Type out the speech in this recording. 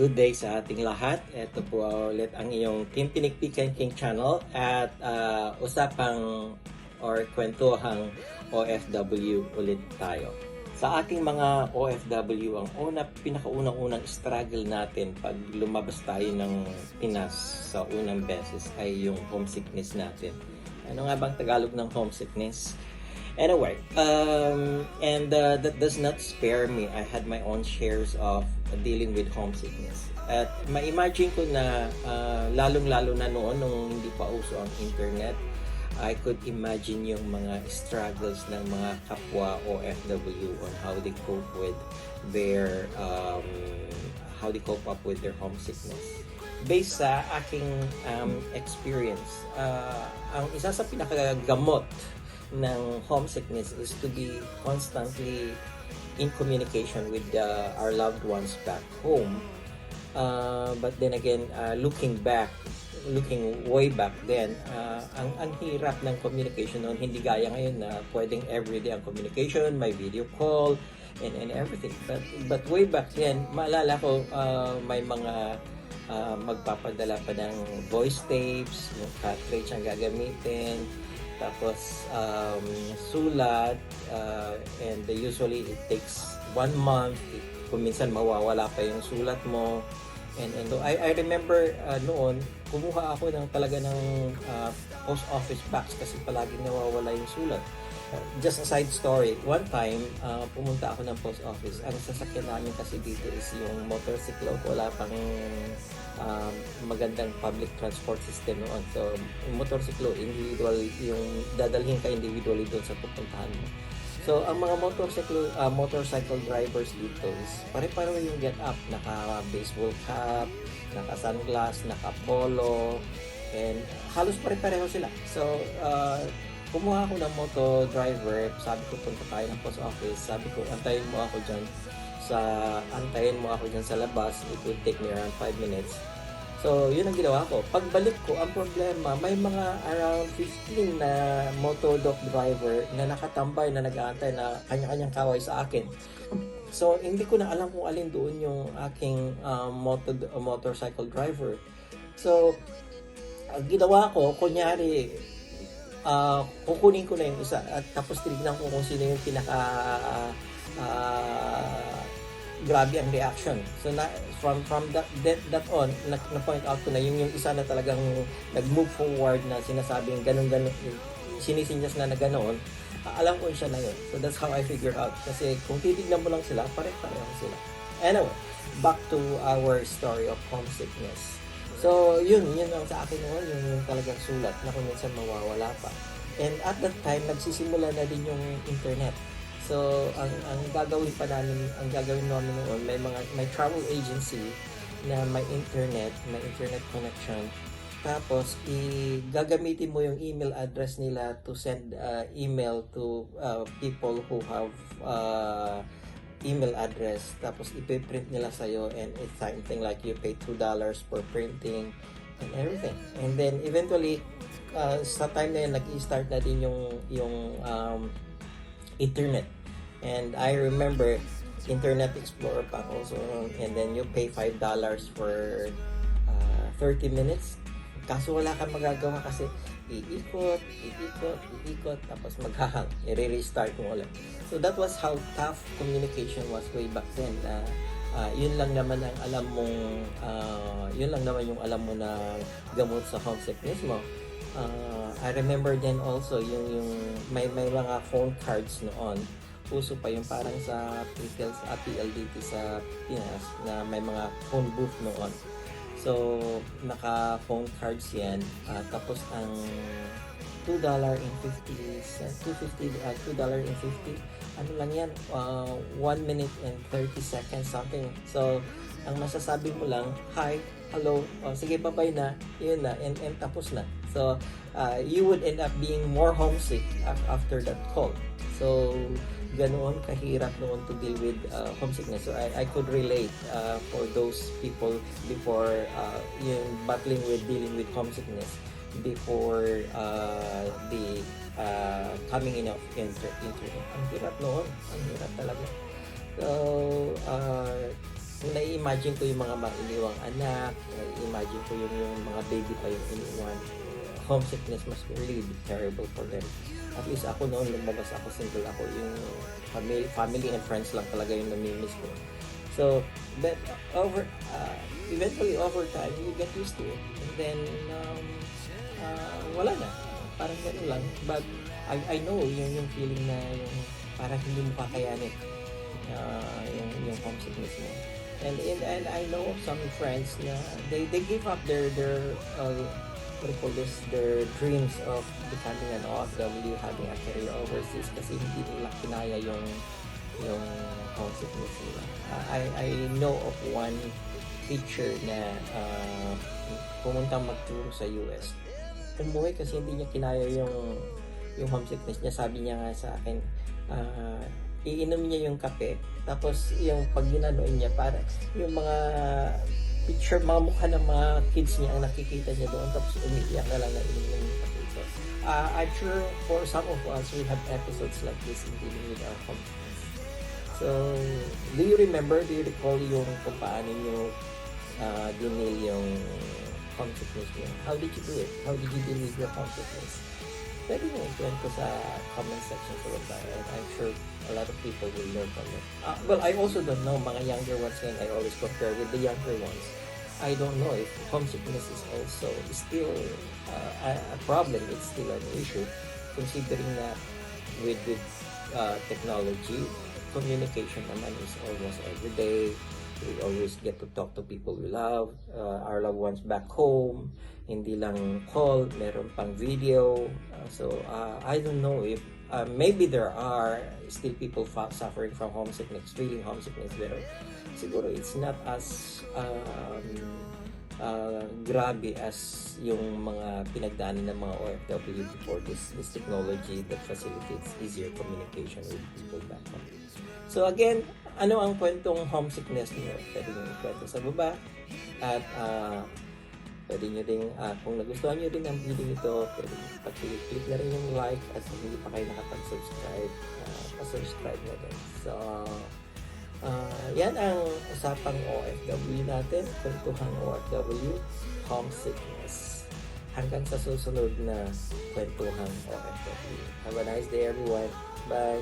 good day sa ating lahat. Ito po ulit ang iyong Team Pinikpikan King channel at ah, usapang or kwentuhang OFW ulit tayo. Sa ating mga OFW, ang una, pinakaunang-unang struggle natin pag lumabas tayo ng Pinas sa unang beses ay yung homesickness natin. Ano nga bang Tagalog ng homesickness? Anyway, um, and uh, that does not spare me. I had my own shares of dealing with homesickness. At ma-imagine ko na uh, lalong-lalo na noon nung hindi pa uso ang internet, I could imagine yung mga struggles ng mga kapwa OFW on how they cope with their um, how they cope up with their homesickness. Based sa aking um, experience, uh, ang isa sa pinakagamot ng homesickness is to be constantly in communication with uh, our loved ones back home. Uh, but then again, uh, looking back, looking way back then, uh, ang, ang hirap ng communication noon, hindi gaya ngayon na pwedeng everyday ang communication, may video call, and, and everything. But, but way back then, maalala ko uh, may mga uh, magpapadala pa ng voice tapes, yung cartridge ang gagamitin, tapos um, sulat, uh, and usually it takes one month, kung minsan mawawala pa yung sulat mo, And, and I, I remember uh, noon, kumuha ako ng talaga ng uh, post office box kasi palaging nawawala yung sulat. Just a side story, one time, uh, pumunta ako ng post office. Ang sasakyan namin kasi dito is yung motorsiklo. Wala pang um, magandang public transport system noon. So, yung motorsiklo, individual, yung dadalhin ka individually doon sa pupuntahan mo. So, ang mga motorcycle, uh, motorcycle drivers dito is pare-pareho yung get up. Naka-baseball cap, naka-sunglass, naka-polo, and halos pare-pareho sila. So, uh, kumuha ako ng moto driver, sabi ko punta tayo ng post office, sabi ko antayin mo ako dyan sa antayin mo ako dyan sa labas, it will take me around 5 minutes. So, yun ang ginawa ko. Pagbalik ko, ang problema, may mga around 15 na motor-dock driver na nakatambay na nag-aantay na kanya-kanyang kaway sa akin. So, hindi ko na alam kung alin doon yung aking um, motor, motorcycle driver. So, ang ginawa ko, kunyari, uh, kukunin ko na yung isa at tapos tinignan ko kung sino yung pinaka uh, grabe ang reaction. So na, from from that, that, that on, na, na point out ko na yung, yung isa na talagang nag-move forward na sinasabing ganun ganun sinisinyas na na ganoon, uh, alam ko siya na yun. So that's how I figure out. Kasi kung titignan mo lang sila, pare-pareho sila. Anyway, back to our story of homesickness. So, yun, yun ang sa akin noon, yung, yung talagang sulat na kung minsan mawawala pa. And at that time, nagsisimula na din yung internet. So, ang, ang gagawin pa namin, ang gagawin namin noon, may mga, may travel agency na may internet, may internet connection. Tapos, i gagamitin mo yung email address nila to send uh, email to uh, people who have uh, email address. Tapos, ipiprint nila sa'yo and it's something like you pay $2 per printing and everything. And then, eventually, uh, sa time na yun, nag-i-start na din yung, yung um, internet. And I remember Internet Explorer pa ako. And then you pay $5 for uh, 30 minutes. Kaso wala kang magagawa kasi iikot, iikot, iikot, tapos maghahang. I-restart mo ulit. So that was how tough communication was way back then. Na uh, yun lang naman ang alam mong, uh, yun lang naman yung alam mo na gamot sa homesickness mo. Uh, I remember then also yung, yung may, may mga phone cards noon uso pa yung parang sa PLDT sa Pinas na may mga phone booth noon. So, naka phone cards yan. Uh, tapos ang $2.50 250 uh, $2.50 ano lang yan uh, 1 minute and 30 seconds something. So ang masasabi mo lang hi hello oh, sige bye bye na yun na and, and tapos na. So uh, you would end up being more homesick after that call. So ganoon kahirap noon to deal with uh, homesickness. So I, I could relate uh, for those people before uh, yung battling with dealing with homesickness before uh, the uh, coming in of inter internet. Ang hirap noon. Ang hirap talaga. So, uh, nai-imagine ko yung mga mga iniwang anak, nai-imagine ko yung, yung mga baby pa yung iniwan, homesickness must really be terrible for them. At least ako noon, lumabas ako, single ako, yung family, family and friends lang talaga yung namimiss ko. So, but over, uh, eventually over time, you get used to it. And then, um, uh, wala na. Parang ganun lang. But I, I know yung, yung feeling na yung parang hindi mo kakayanin uh, yung, yung homesickness mo. And, and and I know some friends na they they give up their their uh, call this their dreams of becoming an OFW, having a career overseas kasi hindi nila kinaya yung yung homesickness nila. Uh, I I know of one teacher na uh, pumunta magturo sa US. Umuwi kasi hindi niya kinaya yung yung homesickness niya. Sabi niya nga sa akin, ah, iinom niya yung kape, tapos yung pag niya, para yung mga picture, mga mukha ng mga kids niya ang nakikita niya doon, tapos umiiyak na lang na yung kape. So, ah, I'm sure for some of us, we have episodes like this in dealing with our homesickness. So, do you remember, do you recall yung kung paano nyo uh, dinil yung homesickness niyo? How did you do it? How did you deal with your homesickness? Pwede mo ikwento sa comment section sa baba and I'm sure a lot of people will learn from it. Uh, well, I also don't know, mga younger ones ngayon, I always compare with the younger ones. I don't know if homesickness is also still uh, a, problem, it's still an issue, considering that with, with uh, technology, communication naman is almost every day. We always get to talk to people we love, uh, our loved ones back home, hindi lang call, meron pang video. Uh, so, uh, I don't know if, uh, maybe there are still people suffering from homesickness, feeling homesickness, pero siguro it's not as um, uh, grabe as yung mga pinagdaanan ng mga OFW before this, this technology that facilitates easier communication with people back home. So again, ano ang kwentong homesickness niyo? Pwede nyo ikwento sa baba. At uh, pwede nyo din, uh, kung nagustuhan nyo din ang video nito, pwede pag-click na rin yung like at kung hindi pa kayo nakapag-subscribe, uh, pa-subscribe na din. So, uh, yan ang usapang OFW natin, kwentuhang OFW, homesickness. Hanggang sa susunod na kwentuhang OFW. Have a nice day everyone. Bye!